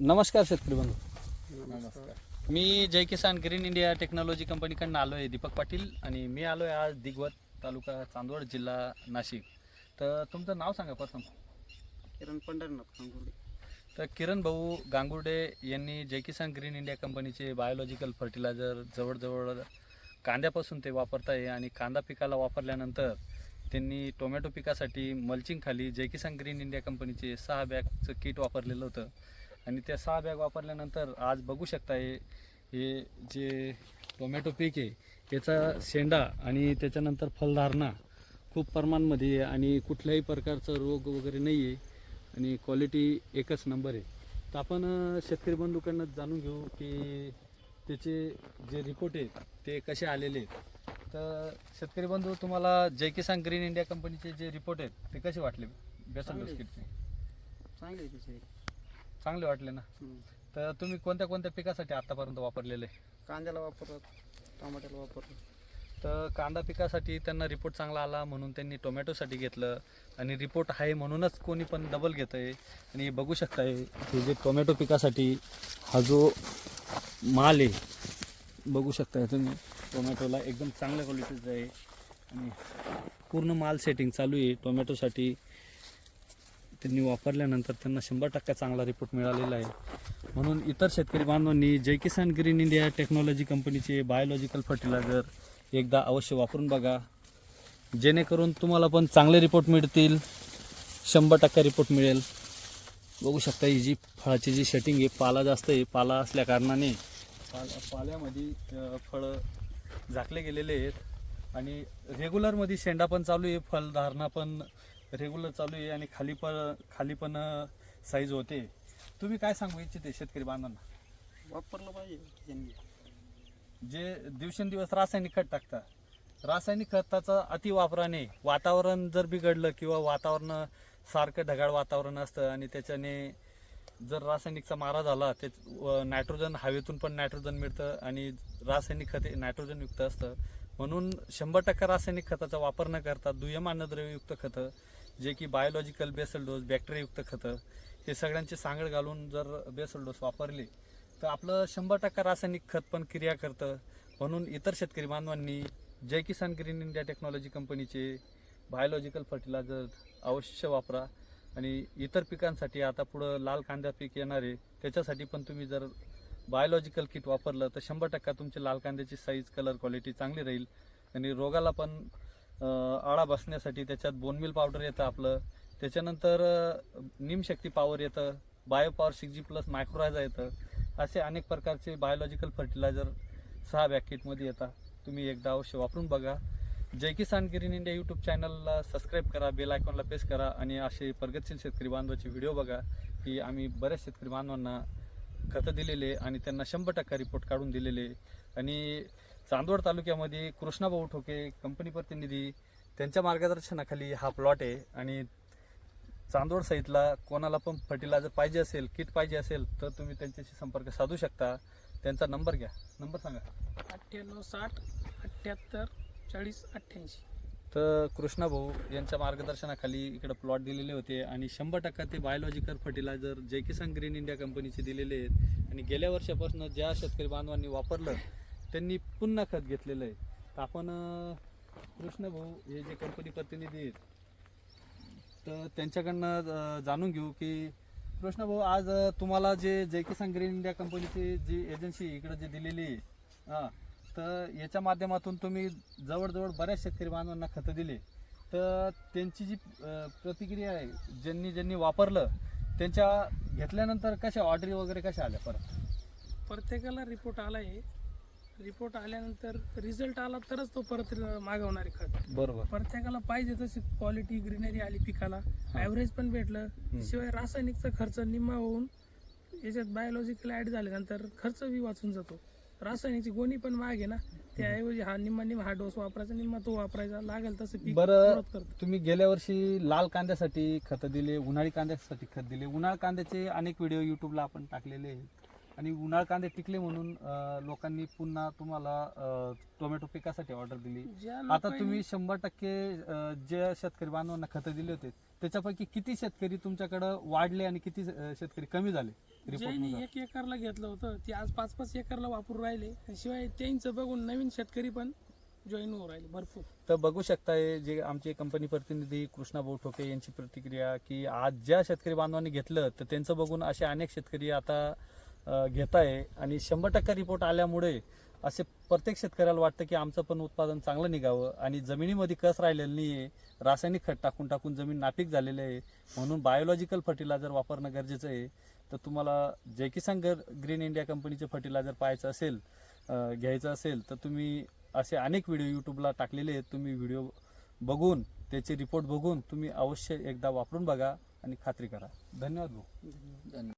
नमस्कार शेतकरी बंधू. नमस्कार. मी Jai Kisan Green India Technology कंपनीकडनं आलो आहे दीपक पाटील आणि मी आलो आहे आज दिगवत तालुका चांदवड जिल्हा नाशिक. तर तुमचं नाव सांगा प्रथम. किरण पंढरनाथ कांगुर्डे तर किरण भाऊ गांगुर्डे यांनी जय किसान ग्रीन इंडिया कंपनीचे बायोलॉजिकल फर्टिलायझर जवळजवळ कांद्यापासून ते वापरत आहे आणि कांदा पिकाला वापरल्यानंतर त्यांनी टोमॅटो पिकासाठी मल्चिंग खाली जय किसान ग्रीन इंडिया कंपनीचे सहा बॅगचं किट वापरलेलं होतं. आणि त्या सहा बॅग वापरल्यानंतर आज बघू शकता हे हे जे टोमॅटो पीक आहे याचा शेंडा आणि त्याच्यानंतर फलधारणा खूप प्रमाणमध्ये आहे आणि कुठल्याही प्रकारचं रोग वगैरे नाही आहे आणि क्वालिटी एकच नंबर आहे. तर आपण शेतकरी बंधूकडनं जाणून घेऊ की त्याचे जे रिपोर्ट आहेत ते कसे आलेले आहेत. तर शेतकरी बंधू तुम्हाला जय किसान ग्रीन इंडिया कंपनीचे जे रिपोर्ट आहेत ते कसे वाटले? बेसन. बिस्किटचे. चांगले आहे त्याचे चांगले वाटले ना. तर तुम्ही कोणत्या कोणत्या पिकासाठी आतापर्यंत वापरलेले? कांद्याला वापरतात टमाट्याला वापरतात तर कांदा पिकासाठी त्यांना रिपोर्ट चांगला आला म्हणून त्यांनी टोमॅटोसाठी घेतलं. आणि रिपोर्ट आहे म्हणूनच कोणी पण डबल घेत आहे आणि बघू शकताय हे जे टोमॅटो पिकासाठी हा जो माल आहे बघू शकताय तुम्ही टोमॅटोला एकदम चांगल्या क्वालिटीचा आहे. आणि पूर्ण माल सेटिंग चालू आहे टोमॅटोसाठी. त्यांनी वापरल्यानंतर त्यांना शंभर टक्का चांगला रिपोर्ट मिळालेला आहे. म्हणून इतर शेतकरी बांधवांनी Jai Kisan Green India Technology कंपनीचे बायोलॉजिकल फर्टिलायझर एकदा अवश्य वापरून बघा. जेणेकरून तुम्हाला पण चांगले रिपोर्ट मिळतील. शंभर टक्का रिपोर्ट मिळेल. बघू शकता ही जी फळाची जी सेटिंग आहे पाला जास्त आहे. पाला असल्या कारणाने पाला पाल्यामध्ये फळं झाकले गेलेले आहेत. आणि रेग्युलरमध्ये शेंडा पण चालू आहे. फलधारणा पण रेग्युलर चालू आहे आणि खाली पण खाली पण साईज होते. तुम्ही काय सांगू इच्छिते शेतकरी बांधवांना? वापरलं पाहिजे. त्यांनी जे दिवसेंदिवस रासायनिक खत टाकतात. रासायनिक खताचा अतिवापराने वातावरण जर बिघडलं किंवा वातावरण सारखं ढगाळ वातावरण असतं आणि त्याच्याने जर रासायनिकचा मारा झाला ते नायट्रोजन हवेतून पण नायट्रोजन मिळतं आणि रासायनिक खते नायट्रोजन युक्त असतं. म्हणून शंभर टक्का रासायनिक खताचा वापर न करता दुय्यम अन्नद्रव्ययुक्त खतं जे की बायोलॉजिकल बेसल डोस बॅक्टेरियायुक्त खतं हे सगळ्यांची सांगड घालून जर बेसल डोस वापरले तर आपलं शंभर टक्का रासायनिक खत पण क्रिया करतं. म्हणून इतर शेतकरी बांधवांनी Jai Kisan Green India Technology कंपनीचे बायोलॉजिकल फर्टिलायझर अवश्य वापरा. आणि इतर पिकांसाठी आता पुढं लाल कांदा पीक येणार आहे त्याच्यासाठी पण तुम्ही जर बायोलॉजिकल किट वापरलं तर शंभर टक्का तुमची लाल कांद्याची साईज कलर क्वालिटी चांगली राहील. आणि रोगाला पण आळा बसण्यासाठी त्याच्यात बोनमिल पावडर येतं आपलं. त्याच्यानंतर निमशक्ती पॉवर येतं. Bio power six G plus mycorrhiza येतं. असे अनेक प्रकारचे बायोलॉजिकल फर्टिलायझर सहा बॅकेटमध्ये येतात. तुम्ही एकदा अवश्य वापरून बघा. Jai Kisan Green India YouTube चॅनलला सबस्क्राईब करा बेल आयकॉनला प्रेस करा आणि असे प्रगतशील शेतकरी बांधवाचे व्हिडिओ बघा की आम्ही बऱ्याच शेतकरी बांधवांना खतं दिलेले आणि त्यांना शंभर टक्का रिपोर्ट काढून दिलेले. आणि चांदवड तालुक्यामध्ये कृष्णाभाऊ ठोके कंपनी प्रतिनिधी त्यांच्या मार्गदर्शनाखाली हा प्लॉट आहे. आणि चांदोड साईडला कोणाला पण फर्टिलायझर पाहिजे असेल किट पाहिजे असेल तर तुम्ही त्यांच्याशी संपर्क साधू शकता. त्यांचा नंबर घ्या. नंबर सांगा. अठ्ठ्याण्णव साठ अठ्ठ्याहत्तर चाळीस अठ्ठ्याऐंशी. तर कृष्णा भाऊ यांच्या मार्गदर्शनाखाली इकडे प्लॉट दिलेले होते आणि शंभर टक्का ते biological fertiliser Jai Kisan Green India कंपनीचे दिलेले आहेत. आणि गेल्या वर्षापासून ज्या शेतकरी बांधवांनी वापरलं त्यांनी पुन्हा खत घेतलेलं आहे. तर आपण कृष्णभाऊ हे जे कंपनी प्रतिनिधी आहेत तर त्यांच्याकडनं जाणून घेऊ की कृष्णभाऊ आज तुम्हाला जे जय किसान ग्रीन इंडिया कंपनीची जी एजन्सी इकडे जे दिलेली आहे हां तर याच्या माध्यमातून तुम्ही जवळजवळ बऱ्याच शेतकरी बांधवांना खतं दिली. तर त्यांची जी प्रतिक्रिया आहे ज्यांनी ज्यांनी वापरलं त्यांच्या घेतल्यानंतर कशा ऑर्डरी वगैरे कशा आल्या परत? प्रत्येकाला रिपोर्ट आला आहे रिपोर्ट आल्यानंतर रिझल्ट आला तरच तो परत मागवणार आहे खत. बरोबर. प्रत्येकाला पाहिजे तशी क्वालिटी ग्रीनरी आली पिकाला. ॲव्हरेज पण भेटलं. शिवाय रासायनिकचा खर्च निम्मा होऊन याच्यात बायोलॉजिकल ॲड झाल्यानंतर खर्च बी वाचून जातो. रासायनिकची गोणी पण महाग आहे ना. त्याऐवजी हा निम्मा निम्मा हा डोस वापरायचा निम्मा तो वापरायचा. लागेल तसं पीक बरं तुम्ही गेल्या वर्षी लाल कांद्यासाठी खतं दिले उन्हाळी कांद्यासाठी खत दिले. उन्हाळ कांद्याचे अनेक व्हिडिओ युट्यूबला आपण टाकलेले आहेत. आणि उन्हाळ कांदे टिकले म्हणून अं, लोकांनी पुन्हा तुम्हाला अं, टोमॅटो पिकासाठी ऑर्डर दिली. ज्या आता लोकांनी- तुम्ही शंभर टक्के अं, जे शेतकरी बांधवांना खतं दिले होते त्याच्यापैकी किती शेतकरी तुमच्याकडं वाढले आणि किती अं, शेतकरी कमी झाले? ज्यांनी एक एकरला घेतलं होतं ते आज पाच पाच एकरला वापरून राहिले. आणि शिवाय त्यांचं बघून नवीन शेतकरी पण जॉईन होऊ राहिले भरपूर. तर बघू शकताय जे आमचे कंपनी प्रतिनिधी कृष्णा भाऊ ठोके यांची प्रतिक्रिया की आज ज्या शेतकरी बांधवांनी घेतलं तर त्यांचं बघून असे अनेक शेतकरी आता घेत आहे आणि शंभर टक्के रिपोर्ट आल्यामुळे असे प्रत्येक शेतकऱ्याला वाटतं की आमचं पण उत्पादन चांगलं निघावं आणि जमिनीमध्ये कस राहिलेलं नाही आहे रासायनिक खत टाकून टाकून जमीन नापीक झालेली आहे. म्हणून बायोलॉजिकल फर्टिलायझर वापरणं गरजेचं आहे. तर तुम्हाला जे किसान गर ग्रीन इंडिया कंपनीचे फर्टिलायझर पाहायचं असेल घ्यायचं असेल तर तुम्ही असे अनेक व्हिडिओ यूट्यूबला टाकलेले आहेत. तुम्ही व्हिडिओ बघून त्याचे रिपोर्ट बघून तुम्ही अवश्य एकदा वापरून बघा आणि खात्री करा. धन्यवाद भाऊ. धन्यवाद.